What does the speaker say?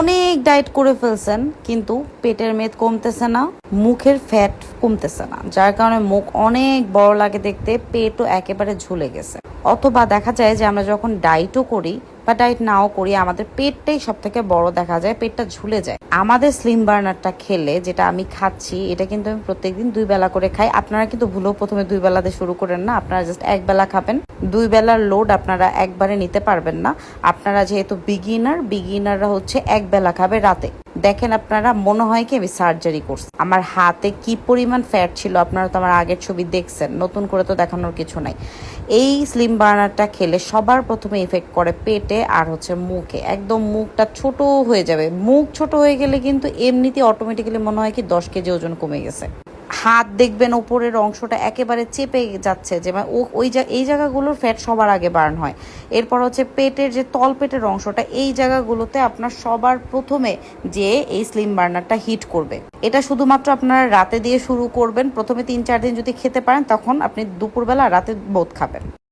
অনেক ডায়েট করে ফেলছেন, কিন্তু পেটের মেদ কমতেছে না, মুখের ফ্যাট কমতেছে না, যার কারণে মুখ অনেক বড় লাগে দেখতে, পেটও একেবারে ঝুলে গেছে। অথবা দেখা যায় যে আমরা যখন ডায়েটও করি বা ডায়েট নাও করি আমাদের পেটটাই সব থেকে বড় দেখা যায়, পেটটা ঝুলে যায়। আমাদের স্লিম বার্নারটা খেলে যেটা আমি খাচ্ছি, এটা কিন্তু আমি প্রত্যেকদিন দুই বেলা করে খাই। আপনারা কিন্তু ভুলেও প্রথমে দুই বেলাতে শুরু করেন না, আপনারা জাস্ট এক বেলা খাবেন। দুই বেলার লোড আপনারা একবারে নিতে পারবেন না। আপনারা যেহেতু বিগিনার বিগিনাররা হচ্ছে এক বেলা খাবে রাতে। দেখেন আপনারা, মনে হয় কি আমি সার্জারি করছি। আমার হাতে কি পরিমাণ ফ্যাট ছিল আপনারা তো আমার আগের ছবি দেখছেন, নতুন করে তো দেখানোর কিছু নাই। এই স্লিম বার্নারটা খেলে সবার প্রথমে ইফেক্ট করে পেটে আর হচ্ছে মুখে। একদম মুখটা ছোট হয়ে যাবে। মুখ ছোট হয়ে গেলে কিন্তু এমনিতে অটোমেটিক্যালি মনে হয় কি দশ কেজি ওজন কমে গেছে। হাত দেখবেন ওপরের অংশটা একেবারে চেপে যাচ্ছে, যে মানে ওই এই জায়গাগুলোর ফ্যাট সবার আগে বার্ন হয়। এরপর হচ্ছে পেটের যে তল পেটের অংশটা, এই জায়গাগুলোতে আপনার সবার প্রথমে যে এই স্লিম বার্নারটা হিট করবে। এটা শুধুমাত্র আপনারা রাতে দিয়ে শুরু করবেন, প্রথমে তিন চার দিন যদি খেতে পারেন, তখন আপনি দুপুরবেলা রাতে বোধ খাবেন।